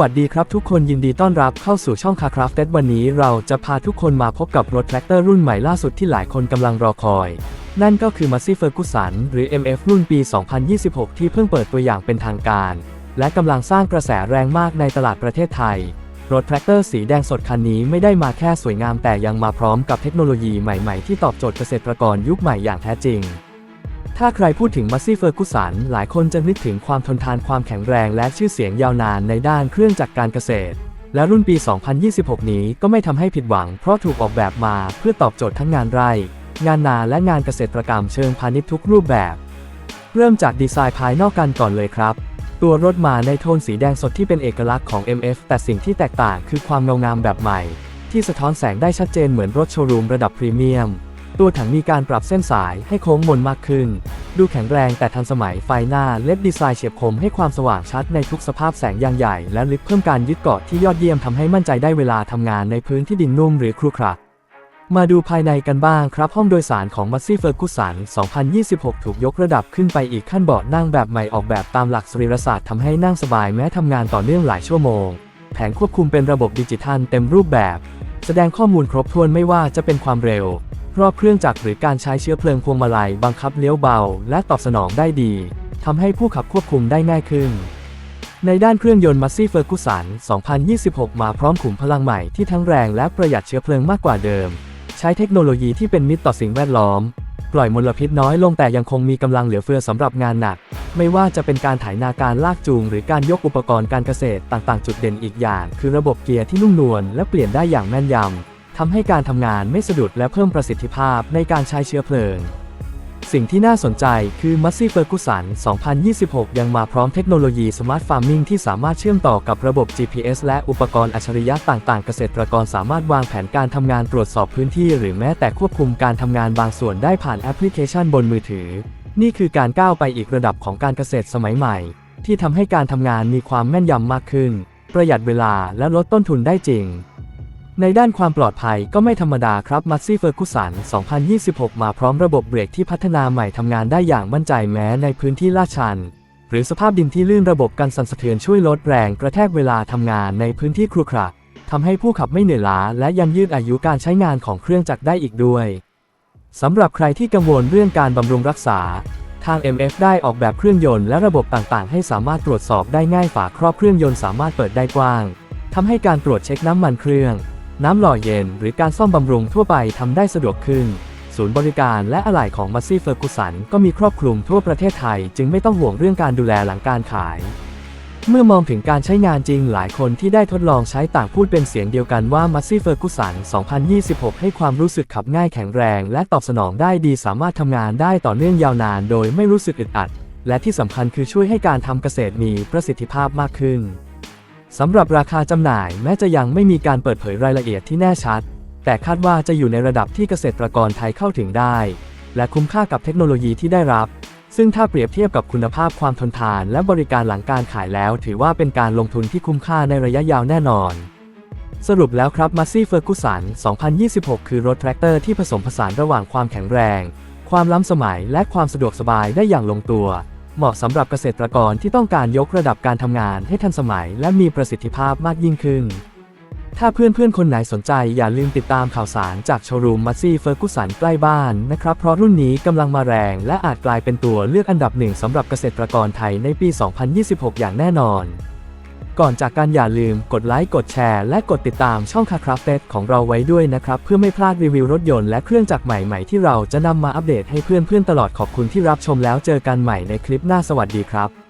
วัสดีครับทุกคนยินดีต้อนรับเข้าสู่ช่องคาคราฟเตวันนี้เราจะพาทุกคนมาพบกับรถแทรกเตอร์รุ่นใหม่ล่าสุดที่หลายคนกำลังรอคอย นั่นก็คือ Massey Ferguson หรือ MF รุ่นปี 2026 ที่เพิ่งเปิดตัวอย่างเป็นทางการ และกำลังสร้างกระแสแรงมากในตลาดประเทศไทย รถแทรกเตอร์สีแดงสดคันนี้ไม่ได้มาแค่สวยงามแต่ยังมาพร้อมกับเทคโนโลยีใหม่ๆ ที่ตอบโจทย์เกษตรกรยุคใหม่อย่างแท้จริง ถ้าใครพูดถึงมัสซี่เฟอร์กุสัน หลายคนจะนึกถึงความทนทานความแข็งแรงและชื่อเสียงยาวนานในด้านเครื่องจักรการเกษตร และรุ่นปี 2026 นี้ก็ไม่ทำให้ผิดหวัง เพราะถูกออกแบบมาเพื่อตอบโจทย์ทั้งงานไร่ งานนาและงานเกษตรกรรมเชิงพาณิชย์ทุกรูปแบบ เริ่มจากดีไซน์ภายนอกกันก่อนเลยครับ ตัวรถมาในโทนสีแดงสดที่เป็นเอกลักษณ์ของ MF แต่สิ่งที่แตกต่างคือความเงางามแบบใหม่ ที่สะท้อนแสงได้ชัดเจนเหมือนรถโชว์รูมระดับพรีเมียม ตัวถังมีการปรับเส้นสายให้โค้งมนมากขึ้น ดูแข็งแรงแต่ทันสมัยไฟหน้าเล็บดีไซน์เฉียบคมให้ความสว่างชัดในทุกสภาพแสงย่างใหญ่ และลึกเพิ่มการยึดเกาะที่ยอดเยี่ยมทำให้มั่นใจได้เวลาทำงานในพื้นที่ดินนุ่มหรือครุขระมาดูภายในกันบ้างครับ ห้องโดยสารของ m a s sey Ferguson 2026 ถูกยกระดับขึ้นไปอีกขั้นเบาะนั่งแบบใหม่ออกแบบตามหลักสรีรศาสตร์ทำให้นั่งสบายแม้ทำงานต่อเนื่องหลายชั่วโมง แผงควบคุมเป็นระบบดิจิทัลเต็มรูปแบบ แสดงข้อมูลครบถ้วนไม่ว่าจะเป็นความเร็ว รอบเครื่องจักรหรือการใช้เชื้อเพลิงพวงมาลัยบังคับเลี้ยวเบา และตอบสนองได้ดีทำให้ผู้ขับควบคุมได้ง่ายขึ้น ในด้านเครื่องยนต์ Massey Ferguson 2026 มาพร้อมขุมพลังใหม่ที่ทั้งแรงและประหยัดเชื้อเพลิงมากกว่าเดิม ใช้เทคโนโลยีที่เป็นมิตรต่อสิ่งแวดล้อม ปล่อยมลพิษน้อยลงแต่ยังคงมีกำลังเหลือเฟือสำหรับงานหนัก ไม่ว่าจะเป็นการถ่ายนาการลากจูง หรือการยกอุปกรณ์การเกษตรต่างๆ จุดเด่นอีกอย่าง คือระบบเกียร์ที่นุ่มนวลและเปลี่ยนได้อย่างแม่นยำ ทำให้การทำงานไม่สะดุดและเพิ่มประสิทธิภาพในการใช้เชื้อเพลิง สิ่งที่น่าสนใจคือ Massey Ferguson 2026 ยังมาพร้อมเทคโนโลยี Smart Farming ที่สามารถเชื่อมต่อกับระบบ GPS และอุปกรณ์อัจฉริยะต่างๆ เกษตรกรสามารถวางแผนการทำงานตรวจสอบพื้นที่ หรือแม้แต่ควบคุมการทำงานบางส่วนได้ผ่านแอปพลิเคชันบนมือถือ นี่คือการก้าวไปอีกระดับของการเกษตรสมัยใหม่ ที่ทำให้การทำงานมีความแม่นยำมากขึ้น ประหยัดเวลาและลดต้นทุนได้จริง ในด้านความปลอดภัยก็ไม่ธรรมดาครับ Massey Ferguson 2026 มาพร้อมระบบเบรกที่พัฒนาใหม่ทำงานได้อย่างมั่นใจแม้ในพื้นที่ลาดชัน หรือสภาพดินที่ลื่นระบบกันสั่นสะเทือนช่วยลดแรงกระแทกเวลาทำงานในพื้นที่ครุขระทำให้ผู้ขับไม่เหนื่อยล้า และยังยืดอายุการใช้งานของเครื่องจักรได้อีกด้วยสำหรับใครที่กังวลเรื่องการบำรุงรักษา ทาง MF ได้ออกแบบเครื่องยนต์และระบบต่างๆ ให้สามารถตรวจสอบได้ง่ายฝาครอบเครื่องยนต์สามารถเปิดได้กว้างทำให้การตรวจเช็คน้ำมันเครื่อง น้ำหล่อเย็นหรือการซ่อมบำรุงทั่วไปทำได้สะดวกขึ้น ศูนย์บริการและอะไหล่ของ Massey Ferguson ก็มีครอบคลุมทั่วประเทศไทย จึงไม่ต้องห่วงเรื่องการดูแลหลังการขาย เมื่อมองถึงการใช้งานจริงหลายคนที่ได้ทดลองใช้ต่างพูดเป็นเสียงเดียวกันว่า Massey Ferguson 2026 ให้ความรู้สึกขับง่ายแข็งแรง และตอบสนองได้ดีสามารถทำงานได้ต่อเนื่องยาวนาน โดยไม่รู้สึกอึดอัด และที่สำคัญคือช่วยให้การทำเกษตรมีประสิทธิภาพมากขึ้น สำหรับราคาจำหน่ายแม้จะยังไม่มีการเปิดเผยรายละเอียดที่แน่ชัด แต่คาดว่าจะอยู่ในระดับที่เกษตรกรไทยเข้าถึงได้ และคุ้มค่ากับเทคโนโลยีที่ได้รับ ซึ่งถ้าเปรียบเทียบกับคุณภาพความทนทานและบริการหลังการขายแล้ว ถือว่าเป็นการลงทุนที่คุ้มค่าในระยะยาวแน่นอน สรุปแล้วครับ Massey Ferguson 2026 คือรถแทรกเตอร์ที่ผสมผสานระหว่างความแข็งแรง ความล้ำสมัยและความสะดวกสบายได้อย่างลงตัว เหมาะสำหรับเกษตรกรที่ต้องการยกระดับการทำงานให้ทันสมัยและมีประสิทธิภาพมากยิ่งขึ้น ถ้าเพื่อนๆ คนไหนสนใจอย่าลืมติดตามข่าวสารจากโชว์รูมมัซซี่เฟอร์กุสันใกล้บ้านนะครับ เพราะรุ่นนี้กำลังมาแรงและอาจกลายเป็นตัวเลือกอันดับหนึ่งสำหรับเกษตรกรไทยในปี 2026 อย่างแน่นอน ก่อนจากการอย่าลืมกดไลค์กดแชร์และกดติดตามช่องคาคราฟเตของเราไว้ด้วยนะครับ เพื่อไม่พลาดรีวิวรถยนต์และเครื่องจักรใหม่ๆ ที่เราจะนำมาอัปเดตให้เพื่อนๆตลอดขอบคุณที่รับชมแล้วเจอกันใหม่ในคลิปหน้าสวัสดีครับ